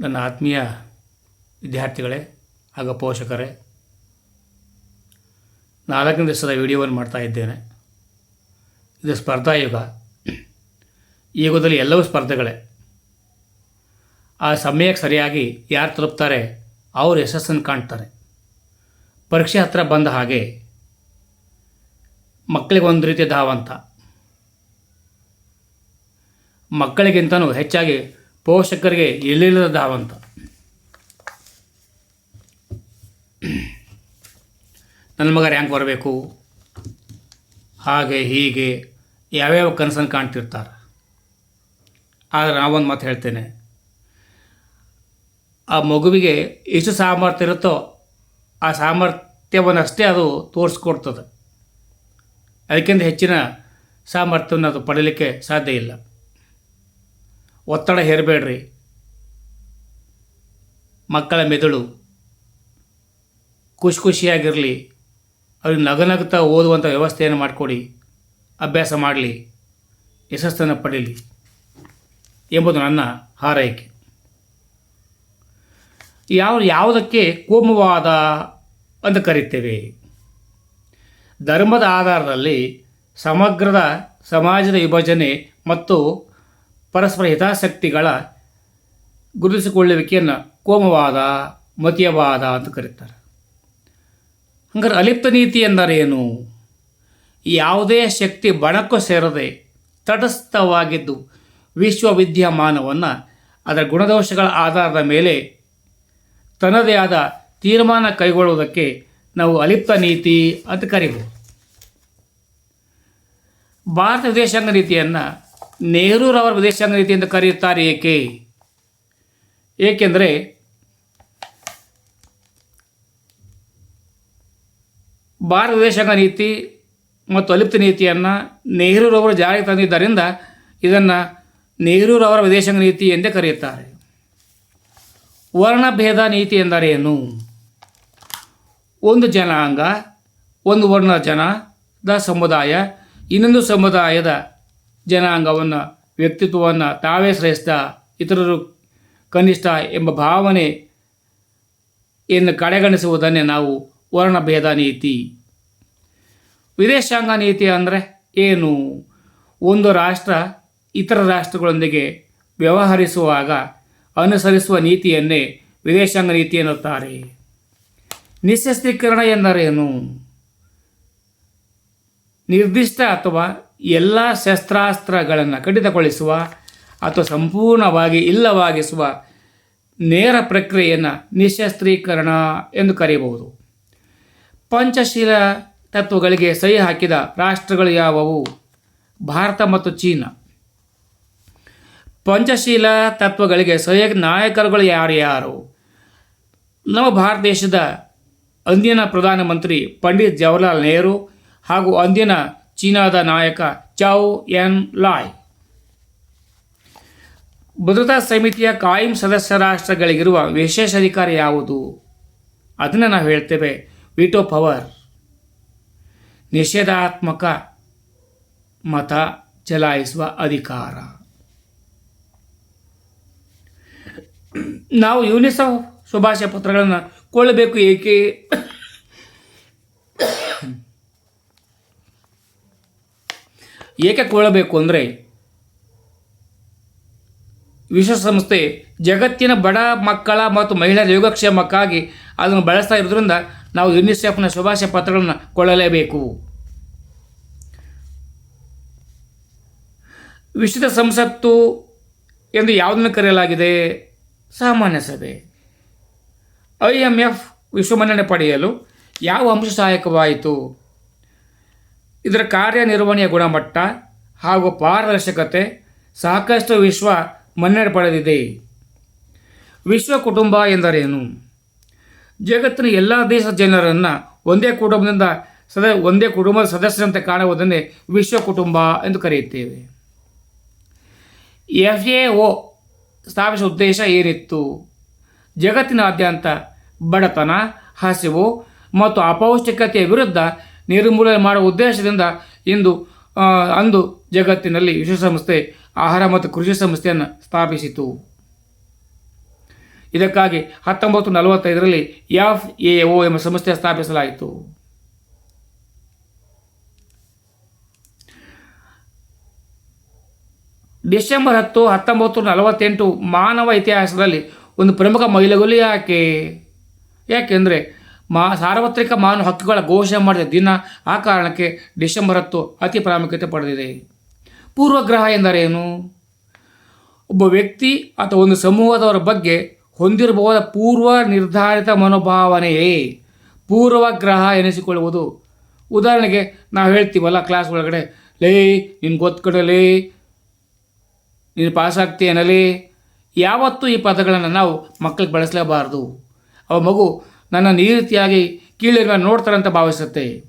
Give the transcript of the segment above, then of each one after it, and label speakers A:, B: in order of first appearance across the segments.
A: ನನ್ನ ಆತ್ಮೀಯ ವಿದ್ಯಾರ್ಥಿಗಳೇ ಹಾಗೂ ಪೋಷಕರೇ, ನಾಲ್ಕನೇ ದಿವಸದ ವಿಡಿಯೋವನ್ನು ಮಾಡ್ತಾ ಇದ್ದೇನೆ. ಇದು ಸ್ಪರ್ಧಾ ಯುಗ ಈ ಯುಗದಲ್ಲಿ ಎಲ್ಲವೂ ಸ್ಪರ್ಧೆಗಳೇ. ಆ ಸಮಯಕ್ಕೆ ಸರಿಯಾಗಿ ಯಾರು ತಲುಪ್ತಾರೆ, ಅವರು ಯಶಸ್ಸನ್ನು ಕಾಣ್ತಾರೆ. ಪರೀಕ್ಷೆ ಹತ್ರ ಬಂದ ಹಾಗೆ ಮಕ್ಕಳಿಗೆ ಒಂದು ರೀತಿಯ ಧಾವಂತ. ಮಕ್ಕಳಿಗಿಂತನೂ ಹೆಚ್ಚಾಗಿ ಪೋಷಕರಿಗೆ ಎಲ್ಲಿಲ್ಲದ ಧಾವಂತ ನನ್ನ ಮಗ ರ್ಯಾಂಕ್ ಬರಬೇಕು. ಹಾಗೆ, ಹೀಗೆ, ಯಾವ್ಯಾವ ಕನಸನ್ನು ಕಾಣ್ತಿರ್ತಾರೆ. ಆದರೆ ನಾವೊಂದು ಮಾತು ಹೇಳ್ತೇನೆ. ಆ ಮಗುವಿಗೆ ಎಷ್ಟು ಸಾಮರ್ಥ್ಯ ಇರುತ್ತೋ ಆ ಸಾಮರ್ಥ್ಯವನ್ನಷ್ಟೇ ಅದು ತೋರಿಸ್ಕೊಡ್ತದೆ. ಅದಕ್ಕಿಂತ ಹೆಚ್ಚಿನ ಸಾಮರ್ಥ್ಯವನ್ನು ಅದು ಪಡೀಲಿಕ್ಕೆ ಸಾಧ್ಯ ಇಲ್ಲ. ಒತ್ತಡ ಹೇರಬೇಡ್ರಿ. ಮಕ್ಕಳ ಮೆದುಳು ಖುಷಿ ಖುಷಿಯಾಗಿರಲಿ. ಅವ್ರಿಗೆ ನಗನಗ್ತಾ ಓದುವಂಥ ವ್ಯವಸ್ಥೆಯನ್ನು ಮಾಡಿಕೊಡಿ. ಅಭ್ಯಾಸ ಮಾಡಲಿ. ಯಶಸ್ಸನ್ನು ಪಡೀಲಿ ಎಂಬುದು ನನ್ನ ಹಾರೈಕೆ. ಯಾವ ಯಾವುದಕ್ಕೆ ಕೋಮುವಾದ ಅಂತ ಕರೀತೇವೆ. ಧರ್ಮದ ಆಧಾರದಲ್ಲಿ ಸಮಗ್ರದ ಸಮಾಜದ ವಿಭಜನೆ ಮತ್ತು ಪರಸ್ಪರ ಹಿತಾಸಕ್ತಿಗಳ ಗುರುತಿಸಿಕೊಳ್ಳುವಿಕೆಯನ್ನು ಕೋಮವಾದ, ಮತೀಯವಾದ ಅಂತ ಕರೀತಾರೆ. ಹಂಗಾರೆ ಅಲಿಪ್ತ ನೀತಿ ಎಂದರೇನು ಯಾವುದೇ ಶಕ್ತಿ ಬಣಕ್ಕೂ ಸೇರದೆ ತಟಸ್ಥವಾಗಿದ್ದು ವಿಶ್ವವಿದ್ಯಮಾನವನ್ನು ಅದರ ಗುಣದೋಷಗಳ ಆಧಾರದ ಮೇಲೆ ತನ್ನದೇ ಆದ ತೀರ್ಮಾನ ಕೈಗೊಳ್ಳುವುದಕ್ಕೆ ನಾವು ಅಲಿಪ್ತ ನೀತಿ ಅಂತ ಕರಿಬೋದು. ಭಾರತ ವಿದೇಶಾಂಗ ನೀತಿಯನ್ನು ನೆಹರೂರವರ ವಿದೇಶಾಂಗ ನೀತಿ ಎಂದು ಕರೆಯುತ್ತಾರೆ ಏಕೆ? ಏಕೆಂದರೆ ಭಾರತ ವಿದೇಶಾಂಗ ನೀತಿ ಮತ್ತು ಅಲಿಪ್ತ ನೀತಿಯನ್ನು ನೆಹರೂರವರು ಜಾರಿಗೆ ತಂದಿದ್ದರಿಂದ ಇದನ್ನು ನೆಹರೂರವರ ವಿದೇಶಾಂಗ ನೀತಿ ಎಂದೇ ಕರೆಯುತ್ತಾರೆ. ವರ್ಣಭೇದ ನೀತಿ ಎಂದರೇನು ಒಂದು ಜನಾಂಗ, ಒಂದು ವರ್ಣ ಜನದ ಸಮುದಾಯ, ಇನ್ನೊಂದು ಸಮುದಾಯದ ಜನಾಂಗವನ್ನು, ವ್ಯಕ್ತಿತ್ವವನ್ನು ತಾವೇ ಶ್ರೇಷ್ಠ, ಇತರರು ಕನಿಷ್ಠ ಎಂಬ ಭಾವನೆ ಎಂದು ಕಡೆಗಣಿಸುವುದನ್ನೇ ನಾವು ವರ್ಣಭೇದ ನೀತಿ. ವಿದೇಶಾಂಗ ನೀತಿ ಅಂದರೆ ಏನು? ಒಂದು ರಾಷ್ಟ್ರ ಇತರ ರಾಷ್ಟ್ರಗಳೊಂದಿಗೆ ವ್ಯವಹರಿಸುವಾಗ ಅನುಸರಿಸುವ ನೀತಿಯನ್ನೇ ವಿದೇಶಾಂಗ ನೀತಿ ಎನ್ನುತ್ತಾರೆ. ನಿಶಸ್ತ್ರೀಕರಣ ಎಂದರೇನು? ನಿರ್ದಿಷ್ಟ ಅಥವಾ ಎಲ್ಲ ಶಸ್ತ್ರಾಸ್ತ್ರಗಳನ್ನು ಕಡಿತಗೊಳಿಸುವ ಅಥವಾ ಸಂಪೂರ್ಣವಾಗಿ ಇಲ್ಲವಾಗಿಸುವ ನೇರ ಪ್ರಕ್ರಿಯೆಯನ್ನು ನಿಶಸ್ತ್ರೀಕರಣ ಎಂದು ಕರೆಯಬಹುದು. ಪಂಚಶೀಲ ತತ್ವಗಳಿಗೆ ಸಹಿ ಹಾಕಿದ ರಾಷ್ಟ್ರಗಳು ಯಾವುವು? ಭಾರತ ಮತ್ತು ಚೀನಾ. ಪಂಚಶೀಲ ತತ್ವಗಳಿಗೆ ಸಹಿ ನಾಯಕರುಗಳು ಯಾರ್ಯಾರು ನಮ್ಮ ಭಾರತ ದೇಶದ ಅಂದಿನ ಪ್ರಧಾನಮಂತ್ರಿ ಪಂಡಿತ್ ಜವಾಹರ್ಲಾಲ್ ನೆಹರು ಹಾಗೂ ಅಂದಿನ ಚೀನಾದ ನಾಯಕ ಚೌ ಎನ್ ಲಾಯ್. ಭದ್ರತಾ ಸಮಿತಿಯ ಕಾಯಂ ಸದಸ್ಯ ರಾಷ್ಟ್ರಗಳಿಗಿರುವ ವಿಶೇಷ ಅಧಿಕಾರ ಯಾವುದು? ಅದನ್ನು ನಾವು ಹೇಳ್ತೇವೆ ವಿಟೋ ಪವರ್. ನಿಷೇಧಾತ್ಮಕ ಮತ ಚಲಾಯಿಸುವ ಅಧಿಕಾರ. ನಾವು ಯೂನಿಸೆಫ್ ಶುಭಾಶಯ ಪತ್ರಗಳನ್ನು ಕೊಳ್ಳಬೇಕು ಏಕೆ? ಏಕೆ ಕೊಳ್ಳಬೇಕು ಅಂದರೆ ವಿಶ್ವಸಂಸ್ಥೆ ಜಗತ್ತಿನ ಬಡ ಮಕ್ಕಳ ಮತ್ತು ಮಹಿಳೆಯರ ಯೋಗಕ್ಷೇಮಕ್ಕಾಗಿ ಅದನ್ನು ಬಳಸ್ತಾ ಇರೋದ್ರಿಂದ ನಾವು ಯುನಿಸೆಫ್ನ ಶುಭಾಶಯ ಪತ್ರಗಳನ್ನು ಕೊಳ್ಳಲೇಬೇಕು. ವಿಶ್ವದ ಸಂಸತ್ತು ಎಂದು ಯಾವುದನ್ನು ಕರೆಯಲಾಗಿದೆ? ಸಾಮಾನ್ಯ ಸಭೆ. ಐ ಎಂ ಎಫ್ ವಿಶ್ವಮನ್ನಣೆ ಪಡೆಯಲು ಯಾವ ಅಂಶ ಸಹಾಯಕವಾಯಿತು? ಇದರ ಕಾರ್ಯನಿರ್ವಹಣೆಯ ಗುಣಮಟ್ಟ ಹಾಗೂ ಪಾರದರ್ಶಕತೆ ಸಾಕಷ್ಟು ವಿಶ್ವ ಮನ್ನಣೆ ಪಡೆದಿದೆ. ವಿಶ್ವ ಕುಟುಂಬ ಎಂದರೇನು? ಜಗತ್ತಿನ ಎಲ್ಲ ದೇಶದ ಜನರನ್ನು ಒಂದೇ ಕುಟುಂಬದಿಂದ ಸದ, ಒಂದೇ ಕುಟುಂಬದ ಸದಸ್ಯರಂತೆ ಕಾಣುವುದನ್ನೇ ವಿಶ್ವ ಕುಟುಂಬ ಎಂದು ಕರೆಯುತ್ತೇವೆ. ಎಫ್ ಎ ಒ ಸ್ಥಾಪಿಸುವ ಉದ್ದೇಶ ಏನಿತ್ತು? ಜಗತ್ತಿನಾದ್ಯಂತ ಬಡತನ, ಹಸಿವು ಮತ್ತು ಅಪೌಷ್ಟಿಕತೆಯ ವಿರುದ್ಧ ನಿರ್ಮೂಲನೆ ಮಾಡುವ ಉದ್ದೇಶದಿಂದ ಇಂದು ಅಂದು ಜಗತ್ತಿನಲ್ಲಿ ವಿಶ್ವಸಂಸ್ಥೆ, ಆಹಾರ ಮತ್ತು ಕೃಷಿ ಸಂಸ್ಥೆಯನ್ನು ಸ್ಥಾಪಿಸಿತು. ಇದಕ್ಕಾಗಿ ಹತ್ತೊಂಬತ್ತು ನಲವತ್ತೈದರಲ್ಲಿ ಎಫ್ ಎ ಒ ಎಂಬ ಸಂಸ್ಥೆ ಸ್ಥಾಪಿಸಲಾಯಿತು. ಡಿಸೆಂಬರ್ ಹತ್ತು, ಹತ್ತೊಂಬತ್ತು ನಲವತ್ತೆಂಟು ಮಾನವ ಇತಿಹಾಸದಲ್ಲಿ ಒಂದು ಪ್ರಮುಖ ಮೈಲುಗಲ್ಲು ಯಾಕೆ? ಯಾಕೆಂದರೆ ಮಾ ಸಾರ್ವತ್ರಿಕ ಮಾನವ ಹಕ್ಕುಗಳ ಘೋಷಣೆ ಮಾಡಿದ ದಿನ ಆ ಕಾರಣಕ್ಕೆ ಡಿಸೆಂಬರ್ ಹತ್ತು ಅತಿ ಪ್ರಾಮುಖ್ಯತೆ ಪಡೆದಿದೆ. ಪೂರ್ವಗ್ರಹ ಎಂದರೇನು? ಒಬ್ಬ ವ್ಯಕ್ತಿ ಅಥವಾ ಒಂದು ಸಮೂಹದವರ ಬಗ್ಗೆ ಹೊಂದಿರಬಹುದ ಪೂರ್ವ ನಿರ್ಧಾರಿತ ಮನೋಭಾವನೆಯೇ ಪೂರ್ವಗ್ರಹ ಎನಿಸಿಕೊಳ್ಳುವುದು. ಉದಾಹರಣೆಗೆ ನಾವು ಹೇಳ್ತೀವಲ್ಲ ಕ್ಲಾಸ್ ಒಳಗಡೆ, ಲೇ ನಿನ್ಗೆ ಗೊತ್ತುಕಡಲೇ ನೀನು ಪಾಸ್ ಆಗ್ತೀಯನಲಿ ಯಾವತ್ತೂ ಈ ಪದಗಳನ್ನು ನಾವು ಮಕ್ಕಳಿಗೆ ಬಳಸಲೇಬಾರ್ದು. ಅವ ಮಗು ನನ್ನನ್ನು ಈ ರೀತಿಯಾಗಿ ಕೀಳಿರುವ ನೋಡ್ತಾರಂತ ಭಾವಿಸುತ್ತೆ.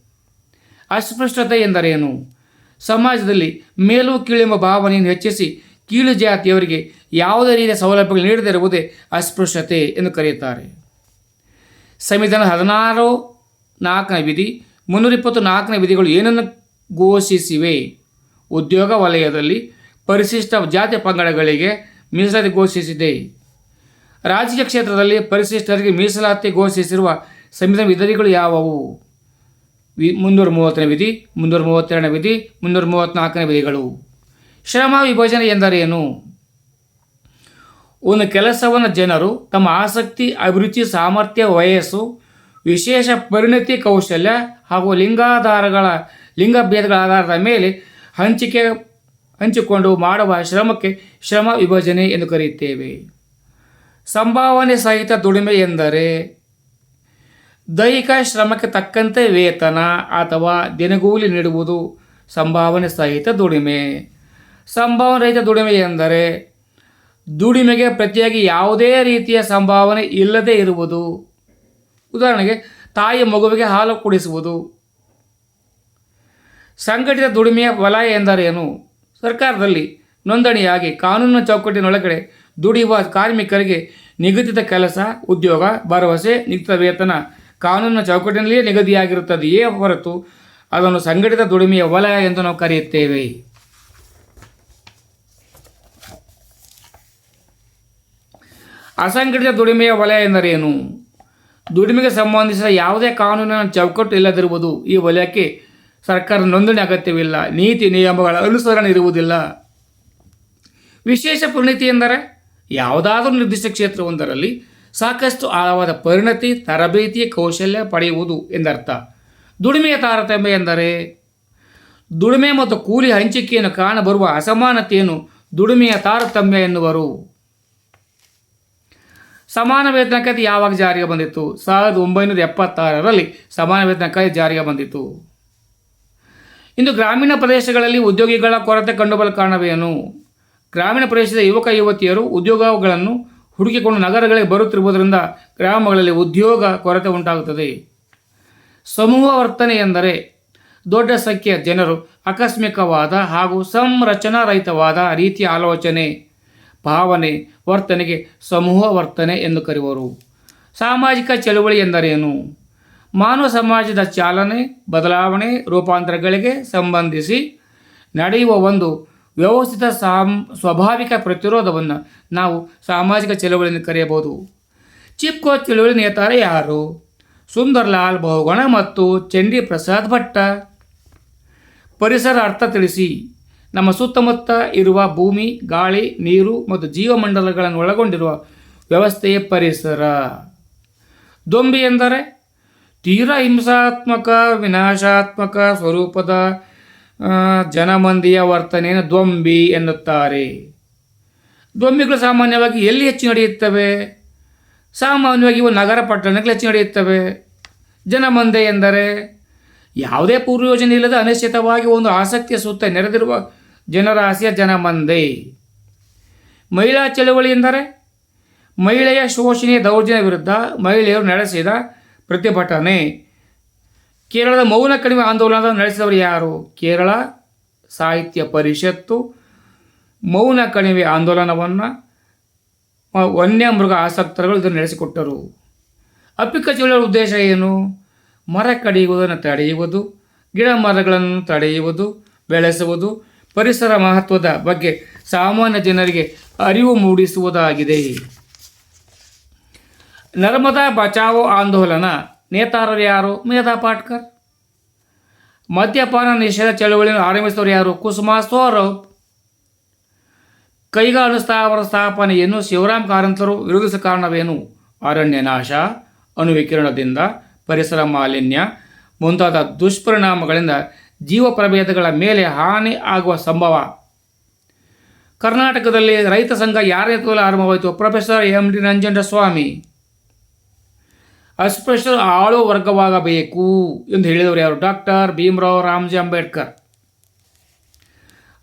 A: ಅಸ್ಪೃಶ್ಯತೆ ಎಂದರೇನು? ಸಮಾಜದಲ್ಲಿ ಮೇಲು ಕೀಳೆಂಬ ಭಾವನೆಯನ್ನು ಹೆಚ್ಚಿಸಿ ಕೀಳು ಜಾತಿಯವರಿಗೆ ಯಾವುದೇ ರೀತಿಯ ಸೌಲಭ್ಯಗಳು ನೀಡದಿರುವುದೇ ಅಸ್ಪೃಶ್ಯತೆ ಎಂದು ಕರೆಯುತ್ತಾರೆ. ಸಂವಿಧಾನ ಹದಿನಾರು, ನಾಲ್ಕನೇ ವಿಧಿ ಮುನ್ನೂರ ಇಪ್ಪತ್ತು ನಾಲ್ಕನೇ ವಿಧಿಗಳು ಏನನ್ನು ಘೋಷಿಸಿವೆ? ಉದ್ಯೋಗ ವಲಯದಲ್ಲಿ ಪರಿಶಿಷ್ಟ ಜಾತಿ ಪಂಗಡಗಳಿಗೆ ಮೀಸಲಾತಿ ಘೋಷಿಸಿದೆ. ರಾಜಕೀಯ ಕ್ಷೇತ್ರದಲ್ಲಿ ಪರಿಶಿಷ್ಟರಿಗೆ ಮೀಸಲಾತಿ ಘೋಷಿಸಿರುವ ಸಂವಿಧಾನ ವಿಧಿಗಳು ಯಾವುವು? ವಿ, ಮುನ್ನೂರ ಮೂವತ್ತನೇ ವಿಧಿ, ಮುನ್ನೂರ ಮೂವತ್ತೆರಡನೇ ವಿಧಿ, ಮುನ್ನೂರ ಮೂವತ್ತ್ನಾಲ್ಕನೇ ವಿಧಿಗಳು. ಶ್ರಮ ವಿಭಜನೆ ಎಂದರೇನು? ಒಂದು ಕೆಲಸವನ್ನು ಜನರು ತಮ್ಮ ಆಸಕ್ತಿ, ಅಭಿರುಚಿ, ಸಾಮರ್ಥ್ಯ, ವಯಸ್ಸು, ವಿಶೇಷ ಪರಿಣತಿ, ಕೌಶಲ್ಯ ಹಾಗೂ ಲಿಂಗಾಧಾರಗಳ ಲಿಂಗಭೇದಗಳ ಆಧಾರದ ಮೇಲೆ ಹಂಚಿಕೆ, ಹಂಚಿಕೊಂಡು ಮಾಡುವ ಶ್ರಮಕ್ಕೆ ಶ್ರಮ ವಿಭಜನೆ ಎಂದು ಕರೆಯುತ್ತೇವೆ. ಸಂಭಾವನೆ ಸಹಿತ ದುಡಿಮೆ ಎಂದರೆ ದೈಹಿಕ ಶ್ರಮಕ್ಕೆ ತಕ್ಕಂತೆ ವೇತನ ಅಥವಾ ದಿನಗೂಲಿ ನೀಡುವುದು ಸಂಭಾವನೆ ಸಹಿತ ದುಡಿಮೆ. ಸಂಭಾವನೆ ರಹಿತ ದುಡಿಮೆ ಎಂದರೆ ದುಡಿಮೆಗೆ ಪ್ರತಿಯಾಗಿ ಯಾವುದೇ ರೀತಿಯ ಸಂಭಾವನೆ ಇಲ್ಲದೇ ಇರುವುದು. ಉದಾಹರಣೆಗೆ ತಾಯಿ ಮಗುವಿಗೆ ಹಾಲು ಕುಡಿಸುವುದು. ಸಂಘಟಿತ ದುಡಿಮೆಯ ವಲಯ ಎಂದರೇನು ಸರ್ಕಾರದಲ್ಲಿ ನೋಂದಣಿಯಾಗಿ ಕಾನೂನಿನ ಚೌಕಟ್ಟಿನೊಳಗಡೆ ದುಡಿಯುವ ಕಾರ್ಮಿಕರಿಗೆ ನಿಗದಿತ ಕೆಲಸ, ಉದ್ಯೋಗ, ಭರವಸೆ, ನಿಗದಿತ ವೇತನ ಕಾನೂನಿನ ಚೌಕಟ್ಟಿನಲ್ಲಿಯೇ ನಿಗದಿಯಾಗಿರುತ್ತದೆಯೇ ಹೊರತು ಅದನ್ನು ಸಂಘಟಿತ ದುಡಿಮೆಯ ವಲಯ ಎಂದು ನಾವು ಕರೆಯುತ್ತೇವೆ. ಅಸಂಘಟಿತ ದುಡಿಮೆಯ ವಲಯ ಎಂದರೇನು? ದುಡಿಮೆಗೆ ಸಂಬಂಧಿಸಿದ ಯಾವುದೇ ಕಾನೂನಿನ ಚೌಕಟ್ಟು ಇಲ್ಲದಿರುವುದು ಈ ವಲಯಕ್ಕೆ ಸರ್ಕಾರ ನೋಂದಣಿ ಅಗತ್ಯವಿಲ್ಲ, ನೀತಿ, ನಿಯಮಗಳ ಅನುಸರಣೆ ಇರುವುದಿಲ್ಲ. ವಿಶೇಷ ಪರಿಣಿತಿ ಎಂದರೆ? ಯಾವುದಾದರೂ ನಿರ್ದಿಷ್ಟ ಕ್ಷೇತ್ರವೊಂದರಲ್ಲಿ ಸಾಕಷ್ಟು ಆಳವಾದ ಪರಿಣತಿ, ತರಬೇತಿಯ ಕೌಶಲ್ಯ ಪಡೆಯುವುದು ಎಂದರ್ಥ. ದುಡಿಮೆಯ ತಾರತಮ್ಯ ಎಂದರೆ, ದುಡಿಮೆ ಮತ್ತು ಕೂಲಿ ಹಂಚಿಕೆಯನ್ನು ಕಾಣಬರುವ ಅಸಮಾನತೆಯನ್ನು ದುಡಿಮೆಯ ತಾರತಮ್ಯ ಎನ್ನುವರು. ಸಮಾನ ವೇತನ ಕಾಯ್ದೆ ಯಾವಾಗ ಜಾರಿಗೆ ಬಂದಿತ್ತು? ಸಾವಿರದ ಒಂಬೈನೂರ ಎಪ್ಪತ್ತಾರರಲ್ಲಿ ಸಮಾನ ವೇತನ ಕಾಯ್ದೆ ಜಾರಿಗೆ ಬಂದಿತ್ತು. ಇಂದು ಗ್ರಾಮೀಣ ಪ್ರದೇಶಗಳಲ್ಲಿ ಉದ್ಯೋಗಿಗಳ ಕೊರತೆ ಕಂಡುಬರಲು ಕಾರಣವೇನು? ಗ್ರಾಮೀಣ ಪ್ರದೇಶದ ಯುವಕ ಯುವತಿಯರು ಉದ್ಯೋಗಗಳನ್ನು ಹುಡುಕಿಕೊಂಡು ನಗರಗಳಿಗೆ ಬರುತ್ತಿರುವುದರಿಂದ ಗ್ರಾಮಗಳಲ್ಲಿ ಉದ್ಯೋಗ ಕೊರತೆ ಉಂಟಾಗುತ್ತದೆ. ಸಮೂಹ ವರ್ತನೆ ಎಂದರೆ ದೊಡ್ಡ ಸಂಖ್ಯೆಯ ಜನರು ಆಕಸ್ಮಿಕವಾದ ಹಾಗೂ ಸಂರಚನಾರಹಿತವಾದ ರೀತಿಯ ಆಲೋಚನೆ, ಭಾವನೆ, ವರ್ತನೆಗೆ ಸಮೂಹ ವರ್ತನೆ ಎಂದು ಕರೆಯುವರು. ಸಾಮಾಜಿಕ ಚಳುವಳಿ ಎಂದರೇನು? ಮಾನವ ಸಮಾಜದ ಚಾಲನೆ, ಬದಲಾವಣೆ, ರೂಪಾಂತರಗಳಿಗೆ ಸಂಬಂಧಿಸಿ ನಡೆಯುವ ಒಂದು ವ್ಯವಸ್ಥಿತ ಸಾಮ್, ಸ್ವಾಭಾವಿಕ ಪ್ರತಿರೋಧವನ್ನು ನಾವು ಸಾಮಾಜಿಕ ಚಳುವಳಿ ಎಂದು ಕರೆಯಬಹುದು. ಚಿಪ್ಕೋ ಚಳುವಳಿ ನೇತಾರ ಯಾರು? ಸುಂದರ್ಲಾಲ್ ಬಹುಗುಣ ಮತ್ತು ಚಂಡಿ ಪ್ರಸಾದ್ ಭಟ್ಟ. ಪರಿಸರ ಅರ್ಥ ತಿಳಿಸಿ. ನಮ್ಮ ಸುತ್ತಮುತ್ತ ಇರುವ ಭೂಮಿ, ಗಾಳಿ, ನೀರು ಮತ್ತು ಜೀವಮಂಡಲಗಳನ್ನು ಒಳಗೊಂಡಿರುವ ವ್ಯವಸ್ಥೆಯೇ ಪರಿಸರ. ದೊಂಬಿ ಎಂದರೆ ತೀರಾ ಹಿಂಸಾತ್ಮಕ, ವಿನಾಶಾತ್ಮಕ ಸ್ವರೂಪದ ಜನಮಂದಿಯ ವರ್ತನೆಯನ್ನು ದೊಂಬಿ ಎನ್ನುತ್ತಾರೆ. ದೊಂಬಿಗಳು ಸಾಮಾನ್ಯವಾಗಿ ಎಲ್ಲಿ ಹೆಚ್ಚು ನಡೆಯುತ್ತವೆ? ಸಾಮಾನ್ಯವಾಗಿ ಇವು ನಗರ ಪಟ್ಟಣಗಳು ಹೆಚ್ಚು ನಡೆಯುತ್ತವೆ. ಜನಮಂದೆ ಎಂದರೆ ಯಾವುದೇ ಪೂರ್ವಯೋಜನೆ ಇಲ್ಲದ ಅನಿಶ್ಚಿತವಾಗಿ ಒಂದು ಆಸಕ್ತಿಯ ಸುತ್ತ ನೆರೆದಿರುವ ಜನರಾಶಿಯ ಜನಮಂದೆ. ಮಹಿಳಾ ಚಳುವಳಿ ಎಂದರೆ ಮಹಿಳೆಯ ಶೋಷಣೆ ದೌರ್ಜನ್ಯ ವಿರುದ್ಧ ಮಹಿಳೆಯರು ನಡೆಸಿದ ಪ್ರತಿಭಟನೆ. ಕೇರಳದ ಮೌನ ಕಡಿಮೆ ಆಂದೋಲನ ನಡೆಸಿದವರು ಯಾರು? ಕೇರಳ ಸಾಹಿತ್ಯ ಪರಿಷತ್ತು. ಮೌನ ಕಣಿವೆ ಆಂದೋಲನವನ್ನು ವನ್ಯಮೃಗ ಆಸಕ್ತರುಗಳು ಇದನ್ನು ನಡೆಸಿಕೊಟ್ಟರು. ಅಪ್ಪಿಕ ಚಳುವಳಿಯ ಉದ್ದೇಶ ಏನು? ಮರ ಕಡಿಯುವುದನ್ನು ತಡೆಯುವುದು, ಗಿಡ ಮರಗಳನ್ನು ತಡೆಯುವುದು, ಬೆಳೆಸುವುದು, ಪರಿಸರ ಮಹತ್ವದ ಬಗ್ಗೆ ಸಾಮಾನ್ಯ ಜನರಿಗೆ ಅರಿವು ಮೂಡಿಸುವುದಾಗಿದೆ. ನರ್ಮದಾ ಬಚಾವೋ ಆಂದೋಲನ ನೇತಾರರು ಯಾರು? ಮೇಧಾ ಪಾಟ್ಕರ್. ಮದ್ಯಪಾನ ನಿಷೇಧ ಚಳವಳಿಯನ್ನು ಆರಂಭಿಸಿದವರು ಯಾರು? ಕುಸುಮಾ ಸ್ವರೂಪ್ ಕೈಗಾಲು ಸ್ಥಾವರ ಸ್ಥಾಪನೆಯನ್ನು ಶಿವರಾಮ್ ಕಾರಂತರು ವಿರೋಧಿಸ ಕಾರಣವೇನು? ಅರಣ್ಯ ನಾಶ, ಅಣುವಿಕಿರಣದಿಂದ ಪರಿಸರ ಮಾಲಿನ್ಯ ಮುಂತಾದ ದುಷ್ಪರಿಣಾಮಗಳಿಂದ ಜೀವ ಪ್ರಭೇದಗಳ ಮೇಲೆ ಹಾನಿ ಆಗುವ ಸಂಭವ. ಕರ್ನಾಟಕದಲ್ಲಿ ರೈತ ಸಂಘ ಯಾರ ಆರಂಭವಾಯಿತು? Professor M D Nanjundaswamy. ಅಸ್ಪೃಶ್ಯರು ಆಳು ವರ್ಗವಾಗಬೇಕು ಎಂದು ಹೇಳಿದವರು ಯಾರು? ಡಾಕ್ಟರ್ ಭೀಮರಾವ್ ರಾಮ್ಜಿ ಅಂಬೇಡ್ಕರ್.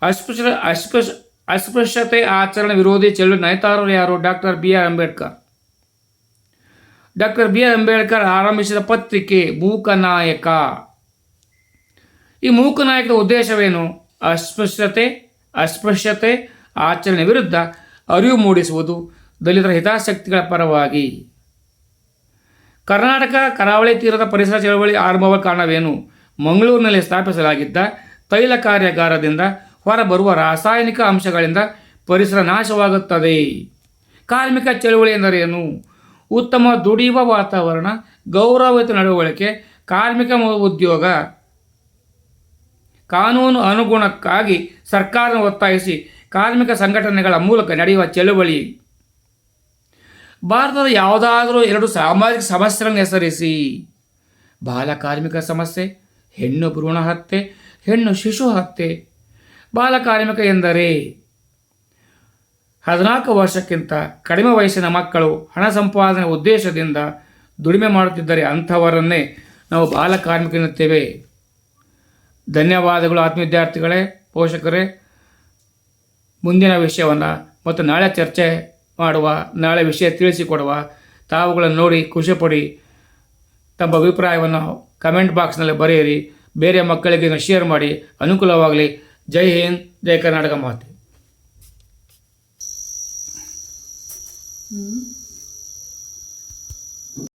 A: ಅಸ್ಪೃಶ್ಯ ಅಸ್ಪೃಶ್ಯ ಅಸ್ಪೃಶ್ಯತೆ ಆಚರಣೆ ವಿರೋಧಿ ಚಳುವಳಿ ನೇತಾರರು ಯಾರು? Doctor B R Ambedkar. Doctor B R Ambedkar ಆರಂಭಿಸಿದ ಪತ್ರಿಕೆ ಮೂಕನಾಯಕ. ಈ ಮೂಕನಾಯಕದ ಉದ್ದೇಶವೇನು? ಅಸ್ಪೃಶ್ಯತೆ ಅಸ್ಪೃಶ್ಯತೆ ಆಚರಣೆ ವಿರುದ್ಧ ಅರಿವು ಮೂಡಿಸುವುದು ದಲಿತರ ಹಿತಾಸಕ್ತಿಗಳ ಪರವಾಗಿ. ಕರ್ನಾಟಕ ಕರಾವಳಿ ತೀರದ ಪರಿಸರ ಚಳವಳಿ ಆರಂಭವ ಕಾರಣವೇನು? ಮಂಗಳೂರಿನಲ್ಲಿ ಸ್ಥಾಪಿಸಲಾಗಿದ್ದ ತೈಲ ಕಾರ್ಯಾಗಾರದಿಂದ ಹೊರಬರುವ ರಾಸಾಯನಿಕ ಅಂಶಗಳಿಂದ ಪರಿಸರ ನಾಶವಾಗುತ್ತದೆ. ಕಾರ್ಮಿಕ ಚಳುವಳಿ ಎಂದರೇನು? ಉತ್ತಮ ದುಡಿಯುವ ವಾತಾವರಣ, ಗೌರವಯುತ ನಡವಳಿಕೆ, ಕಾರ್ಮಿಕ ಉದ್ಯೋಗ, ಕಾನೂನು ಅನುಗುಣಕ್ಕಾಗಿ ಸರ್ಕಾರ ಒತ್ತಾಯಿಸಿ ಕಾರ್ಮಿಕ ಸಂಘಟನೆಗಳ ಮೂಲಕ ನಡೆಯುವ ಚಳುವಳಿ. ಭಾರತದ ಯಾವುದಾದರೂ ಎರಡು ಸಾಮಾಜಿಕ ಸಮಸ್ಯೆಗಳನ್ನು ಹೆಸರಿಸಿ. ಬಾಲಕಾರ್ಮಿಕ ಸಮಸ್ಯೆ, ಹೆಣ್ಣು ಭ್ರೂಣ ಹತ್ಯೆ, ಹೆಣ್ಣು ಶಿಶು ಹತ್ಯೆ. ಬಾಲಕಾರ್ಮಿಕ ಎಂದರೆ ಹದಿನಾಲ್ಕು ವರ್ಷಕ್ಕಿಂತ ಕಡಿಮೆ ವಯಸ್ಸಿನ ಮಕ್ಕಳು ಹಣ ಸಂಪಾದನೆ ಉದ್ದೇಶದಿಂದ ದುಡಿಮೆ ಮಾಡುತ್ತಿದ್ದರೆ ಅಂಥವರನ್ನೇ ನಾವು ಬಾಲಕಾರ್ಮಿಕ ಎನ್ನುತ್ತೇವೆ. ಧನ್ಯವಾದಗಳು ಆತ್ಮ ವಿದ್ಯಾರ್ಥಿಗಳೇ ಪೋಷಕರೇ. ಮುಂದಿನ ವಿಷಯವನ್ನು ಮತ್ತು ನಾಳೆ ಚರ್ಚೆ ಮಾಡುವ, ನಾಳೆ ವಿಷಯ ತಿಳಿಸಿಕೊಡುವ, ತಾವುಗಳನ್ನು ನೋಡಿ ಖುಷಿಪಡಿ ತಮ್ಮ ಅಭಿಪ್ರಾಯವನ್ನು ಕಮೆಂಟ್ ಬಾಕ್ಸ್ನಲ್ಲಿ ಬರೆಯಿರಿ. ಬೇರೆ ಮಕ್ಕಳಿಗೆ ಶೇರ್ ಮಾಡಿ. ಅನುಕೂಲವಾಗಲಿ. ಜೈ ಹಿಂದ್, ಜೈ ಕರ್ನಾಟಕ ಮಾತೆ.